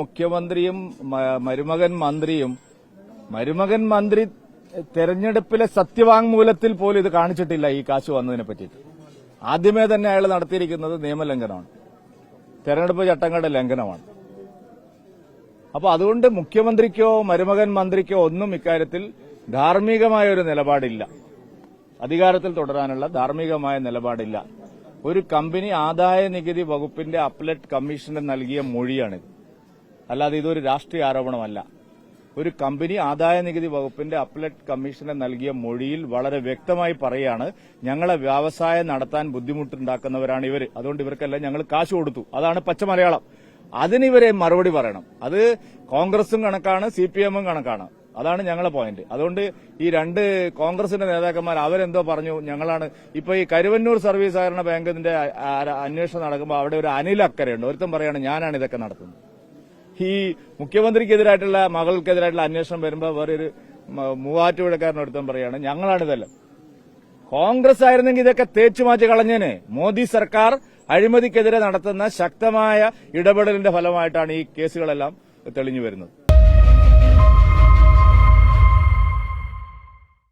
മുഖ്യമന്ത്രിയും മരുമകൻ മന്ത്രിയും മരുമകൻ മന്ത്രി തെരഞ്ഞെടുപ്പിലെ സത്യവാങ്മൂലത്തിൽ പോലും ഇത് കാണിച്ചിട്ടില്ല ഈ കാശ് വന്നതിനെ പറ്റിയിട്ട്. ആദ്യമേ തന്നെ അയാൾ നടത്തിയിരിക്കുന്നത് നിയമലംഘനമാണ്. തെരഞ്ഞെടുപ്പ് ചട്ടങ്ങളുടെ ലംഘനമാണ്. അപ്പൊ അതുകൊണ്ട് മുഖ്യമന്ത്രിക്കോ മരുമകൻ മന്ത്രിക്കോ ഒന്നും ഇക്കാര്യത്തിൽ ധാർമ്മികമായ ഒരു നിലപാടില്ല. അധികാരത്തിൽ തുടരാനുള്ള ധാർമ്മികമായ നിലപാടില്ല. ഒരു കമ്പനി ആദായ നികുതി വകുപ്പിന്റെ അപ്പലറ്റ് കമ്മീഷന് നൽകിയ മൊഴിയാണിത്. അല്ലാതെ ഇതൊരു രാഷ്ട്രീയ ആരോപണമല്ല. ഒരു കമ്പനി ആദായ നികുതി വകുപ്പിന്റെ അപ്പലറ്റ് കമ്മീഷന് നൽകിയ മൊഴിയിൽ വളരെ വ്യക്തമായി പറയാണ് ഞങ്ങളെ വ്യവസായം നടത്താൻ ബുദ്ധിമുട്ടുണ്ടാക്കുന്നവരാണ് ഇവർ അതുകൊണ്ട് ഇവർക്കെല്ലാം ഞങ്ങൾ കാശ് കൊടുത്തു. അതാണ് പച്ച മലയാളം. അതിനിവരെ മറുപടി പറയണം. അത് കോൺഗ്രസും കണക്കാണ് സി പി എമ്മും കണക്കാണ്. അതാണ് ഞങ്ങളെ പോയിന്റ്. അതുകൊണ്ട് ഈ രണ്ട് കോൺഗ്രസിന്റെ നേതാക്കന്മാർ അവരെന്തോ പറഞ്ഞു ഞങ്ങളാണ്. ഇപ്പൊ ഈ കരുവന്നൂർ സർവീസ് സഹകരണ ബാങ്കിന്റെ അന്വേഷണം നടക്കുമ്പോൾ അവിടെ ഒരു അനിൽ അക്കരയുണ്ട്. ഒരുത്തം പറയാണ് ഞാനാണ് ഇതൊക്കെ നടത്തുന്നത്. ഈ മുഖ്യമന്ത്രിക്കെതിരായിട്ടുള്ള മകൾക്കെതിരായിട്ടുള്ള അന്വേഷണം വരുമ്പോൾ വേറെ ഒരു മ- മൂവാറ്റുപുഴക്കാരൻ ഒരുത്തം പറയാണ് ഞങ്ങളാണ് ഇതെല്ലാം. കോൺഗ്രസ് ആയിരുന്നെങ്കിൽ ഇതൊക്കെ തേച്ചു മാറ്റി കളഞ്ഞേനെ. മോദി സർക്കാർ അഴിമതിക്കെതിരെ നടത്തുന്ന ശക്തമായ ഇടപെടലിന്റെ ഫലമായിട്ടാണ് ഈ കേസുകളെല്ലാം തെളിഞ്ഞു വരുന്നത്.